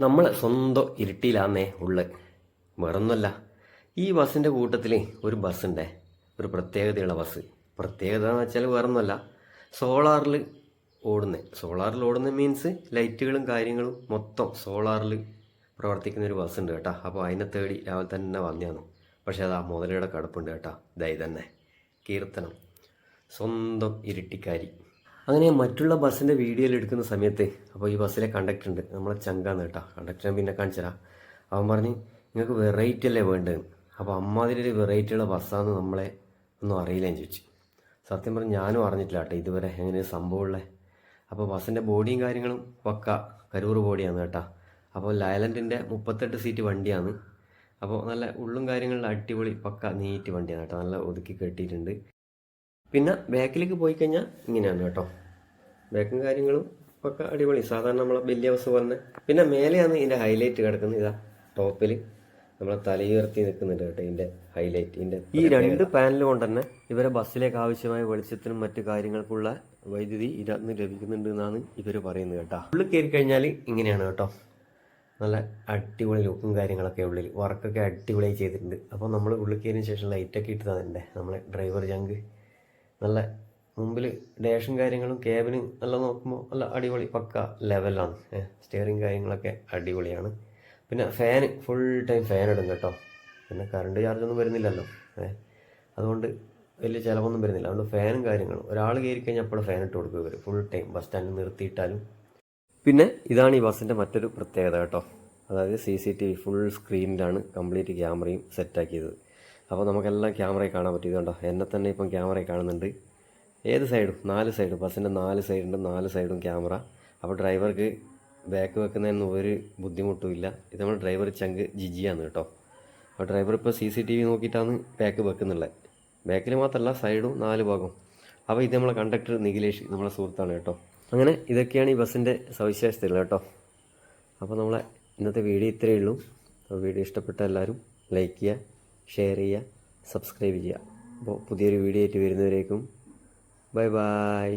നമ്മൾ സ്വന്തം ഇരുട്ടിയിലാന്നേ ഉള്ളത് വേറൊന്നുമല്ല. ഈ ബസ്സിന്റെ കൂട്ടത്തിൽ ഒരു ബസ്സുണ്ടേ. ഒരു പ്രത്യേകതയുള്ള ബസ്. പ്രത്യേകത എന്ന് വെച്ചാൽ വേറൊന്നുമല്ല. സോളാറിൽ ഓടുന്നത് സോളാറിൽ ഓടുന്ന മീൻസ് ലൈറ്റുകളും കാര്യങ്ങളും മൊത്തം സോളാറിൽ പ്രവർത്തിക്കുന്ന ഒരു ബസ് ഉണ്ട് കേട്ടോ. അപ്പോൾ അതിനെ തേടി രാവിലെ തന്നെ വന്നതാണ് പക്ഷേ അത് ആ മുതലയുടെ കടപ്പുണ്ട് കേട്ടോ. ഇതായി തന്നെ കീർത്തനം. സ്വന്തം ഇരുട്ടിക്കാരി. അങ്ങനെ മറ്റുള്ള ബസ്സിന്റെ വീഡിയോയിൽ എടുക്കുന്ന സമയത്ത് അപ്പോൾ ഈ ബസ്സിലെ കണ്ടക്ടർ ഉണ്ട്. നമ്മളെ ചങ്കാന്ന് കേട്ടോ. കണ്ടക്ടറെ പിന്നെ കാണിച്ചതാ അവൻ പറഞ്ഞ് നിങ്ങൾക്ക് വെറൈറ്റി അല്ലേ വേണ്ടത്? അപ്പോൾ അമ്മാതിരി ഒരു വെറൈറ്റിയുള്ള ബസ്സാന്ന് നമ്മളെ ഒന്നും അറിയില്ലെന്ന് ചോദിച്ചു. സത്യം പറഞ്ഞ് ഞാനും അറിഞ്ഞിട്ടില്ല കേട്ടോ ഇതുവരെ എങ്ങനെ സംഭവമുള്ളത് അപ്പോൾ ബസ്സിന്റെ ബോഡിയും കാര്യങ്ങളും പക്ക കരൂർ ബോഡിയാണ് കേട്ടോ. അപ്പോൾ ലയലന്റിന്റെ മുപ്പത്തെട്ട് സീറ്റ് വണ്ടിയാണ്. അപ്പോൾ നല്ല ഉള്ളും കാര്യങ്ങളിലും അടിപൊളി പക്ക നീറ്റ് വണ്ടിയാണ് കേട്ടോ. നല്ല ഒതുക്കി കെട്ടിയിട്ടുണ്ട്. പിന്നെ ബാക്കിലേക്ക് പോയി കഴിഞ്ഞാൽ ഇങ്ങനെയാണ് കേട്ടോ. ബാക്കും കാര്യങ്ങളും ഒക്കെ അടിപൊളി. സാധാരണ നമ്മളെ വലിയ ബസ് പോലെ പിന്നെ മേലെയാണ് ഇതിന്റെ ഹൈലൈറ്റ് കിടക്കുന്നത്. ഇതാ ടോപ്പിൽ നമ്മളെ തലയുയർത്തി നിൽക്കുന്നുണ്ട് കേട്ടോ ഇതിന്റെ ഹൈലൈറ്റ് ഇതിന്റെ ഈ രണ്ട് പാനൽ കൊണ്ട് തന്നെ ഇവരെ ബസ്സിലേക്ക് ആവശ്യമായ വെളിച്ചത്തിനും മറ്റു കാര്യങ്ങൾക്കുള്ള വൈദ്യുതി ഇതിനകത്ത് ലഭിക്കുന്നുണ്ട് എന്നാണ് ഇവർ പറയുന്നത് കേട്ടോ. ഉള്ളിൽ കയറി കഴിഞ്ഞാൽ ഇങ്ങനെയാണ് കേട്ടോ. നല്ല അടിപൊളി ലുക്കും കാര്യങ്ങളൊക്കെ ഉള്ളിൽ വർക്കൊക്കെ അടിപൊളിയായി ചെയ്തിട്ടുണ്ട്. അപ്പോൾ നമ്മൾ ഉള്ളിൽ കയറിയതിന് ശേഷം ലൈറ്റൊക്കെ ഇട്ടതാണ് നമ്മളെ ഡ്രൈവർ ജങ്ക് നല്ല മുമ്പിൽ ഡേഷും കാര്യങ്ങളും ക്യാബിനും നല്ല നോക്കുമ്പോൾ നല്ല അടിപൊളി പക്ക ലെവലാണ്. സ്റ്റിയറിങ് കാര്യങ്ങളൊക്കെ അടിപൊളിയാണ്. പിന്നെ ഫാൻ ഫുൾ ടൈം ഫാൻ ഇടും കേട്ടോ. പിന്നെ കറണ്ട് ചാർജൊന്നും വരുന്നില്ലല്ലോ. അതുകൊണ്ട് വലിയ ചിലവൊന്നും വരുന്നില്ല. അതുകൊണ്ട് ഫാനും കാര്യങ്ങളും. ഒരാൾ കയറി കഴിഞ്ഞാൽ അപ്പോൾ ഫാൻ ഇട്ട് കൊടുക്കുക ഫുൾ ടൈം ബസ് സ്റ്റാൻഡിൽ നിർത്തിയിട്ടാലും. പിന്നെ ഇതാണ് ഈ ബസ്സിന്റെ മറ്റൊരു പ്രത്യേകത കേട്ടോ. അതായത് C C T V full സ്ക്രീനിലാണ് complete ക്യാമറയും സെറ്റാക്കിയത് അപ്പോൾ നമുക്കെല്ലാം ക്യാമറയിൽ കാണാൻ പറ്റും ഇതുണ്ടോ എന്നെ തന്നെ ഇപ്പം ക്യാമറയിൽ കാണുന്നുണ്ട്. ഏത് സൈഡും? നാല് സൈഡും. ബസ്സിന്റെ നാല് സൈഡുണ്ട് നാല് സൈഡും ക്യാമറ. അപ്പോൾ ഡ്രൈവർക്ക് ബാക്ക് വെക്കുന്നതിന് ഒരു ബുദ്ധിമുട്ടുമില്ല. ഇത് നമ്മുടെ ഡ്രൈവർ ചങ്ക് ജിജിയാണ് കേട്ടോ. അപ്പോൾ ഡ്രൈവർ ഇപ്പോൾ സി സി ടി വി നോക്കിയിട്ടാണ് ബാക്ക് വെക്കുന്നുള്ളത്. ബാക്കിൽ മാത്രമല്ല സൈഡും നാല് ഭാഗം അപ്പോൾ ഇത് നമ്മളെ കണ്ടക്ടർ നിഖിലേഷ് നമ്മളെ സുഹൃത്താണ് കേട്ടോ. അങ്ങനെ ഇതൊക്കെയാണ് ഈ ബസ്സിന്റെ സവിശേഷതകൾ കേട്ടോ. അപ്പോൾ നമ്മളെ ഇന്നത്തെ വീഡിയോ ഇത്രയേ ഉള്ളൂ. വീഡിയോ ഇഷ്ടപ്പെട്ട എല്ലാവരും ലൈക്ക് ചെയ്യുക. ഷെയർ ചെയ്യുക സബ്സ്ക്രൈബ് ചെയ്യുക. അപ്പോൾ പുതിയൊരു വീഡിയോ ആയിട്ട് വരുന്നവരേക്കും. Bye bye.